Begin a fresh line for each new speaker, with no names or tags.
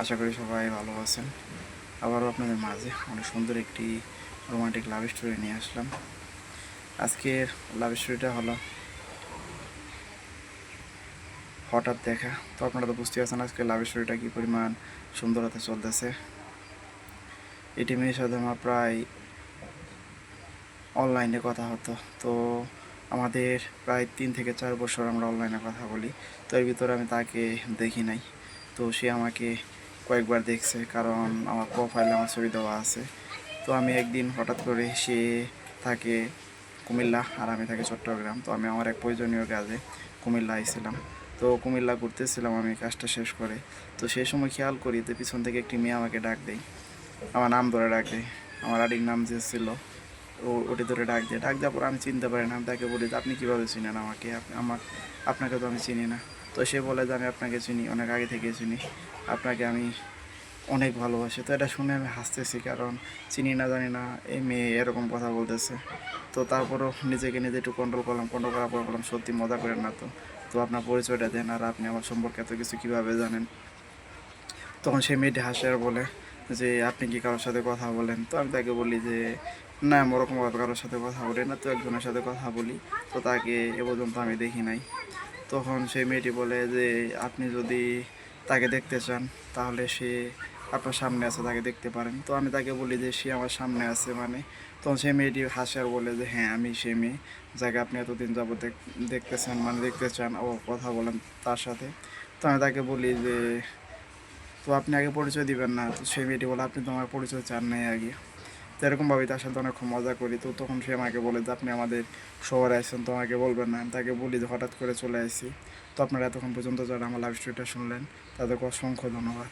আশা করি সবাই ভালো আছেন। আবারও আপনাদের মাঝে অনেক সুন্দর একটি রোমান্টিক লাভ স্টোরি নিয়ে আসলাম। আজকের লাভ স্টোরিটা হলো, হঠাৎ দেখা। তো আপনারা তো বুঝতে পারছেন আজকে লাভ স্টোরিটা কী পরিমাণ সুন্দরতা চলতেছে। এটি মেয়ের সাথে আমার প্রায় অনলাইনে কথা হতো। তো আমাদের প্রায় তিন থেকে চার বছর আমরা অনলাইনে কথা বলি। তো এর ভিতরে আমি তাকে দেখি নাই। তো সে আমাকে কয়েকবার দেখছে, কারণ আমার প্রোফাইলে আমার ছবি দেওয়া আছে। তো আমি একদিন হঠাৎ করে সে থাকে কুমিল্লা আর আমি থাকি চট্টগ্রাম। তো আমি আমার এক প্রয়োজনীয় কাজে কুমিল্লা আইছিলাম তো কুমিল্লা ঘুরতেছিলাম আমি কাজটা শেষ করে। তো সেই সময় খেয়াল করি তো পিছন থেকে একটি মেয়ে আমাকে ডাক দেয়। আমার নাম ধরে ডাক দেয়। আমার আডির নাম যে ছিল, ও ওটি ধরে ডাক দেয়। ডাক দেওয়ার পর আমি চিনতে পারি না। আমি তাকে বলি আপনি কীভাবে চিনেন আমাকে? আমার আপনাকে তো আমি চিনি না। তো সে বলে যে, আমি আপনাকে চিনি, অনেক আগে থেকে চিনি। আপনাকে আমি অনেক ভালোবাসি। তো এটা শুনে আমি হাসতেছি, কারণ চিনি না জানি না, এই মেয়ে এরকম কথা বলতেছে। তো তারপরও নিজেকে নিজে একটু কন্ট্রোল করলাম কন্ট্রোল করার পর বললাম, সত্যি মজা করেন না তো? তো আপনার পরিচয়টা দেন আর আপনি আমার সম্পর্কে এত কিছু কীভাবে জানেন? তখন সেই মেয়েটি হাসে আর বলে যে, আপনি কি কারোর সাথে কথা বলেন? তো আমি তাকে বলি যে, না, আমি ওরকমভাবে কারোর সাথে কথা বলি না, তো একজনের সাথে কথা বলি। তো তাকে এ পর্যন্ত আমি দেখি নাই। তখন সেই মেয়েটি বলে যে, আপনি যদি তাকে দেখতে চান, তাহলে সে আপনার সামনে আছে, তাকে দেখতে পারেন। তো আমি তাকে বলি যে, সে আমার সামনে আছে। মানে তখন সেই মেয়েটি হাসে আর বলে যে হ্যাঁ আমি সেই মেয়ে, যাকে আপনি এতদিন দেখ- দেখতেছেন মানে দেখতে চান, ও কথা বলেন তার সাথে। তো আমি তাকে বলি যে, তো আপনি আগে পরিচয় দিবেন না? তো সেই মেয়েটি বলে, আপনি তো আমার পরিচয় চান নাই আগে। তো এরকমভাবে তার সাথে অনেক মজা করি, তো তখন সে আমাকে বলে যে, আপনি আমাদের শহরে আসছেন তো আমাকে বলবেন না। আমি তাকে বলি যে, হঠাৎ করে চলে আসি তো আপনারা এতক্ষণ পর্যন্ত যারা আমার লাইভ স্টোরিটা শুনলেন, তাদেরকে অসংখ্য ধন্যবাদ।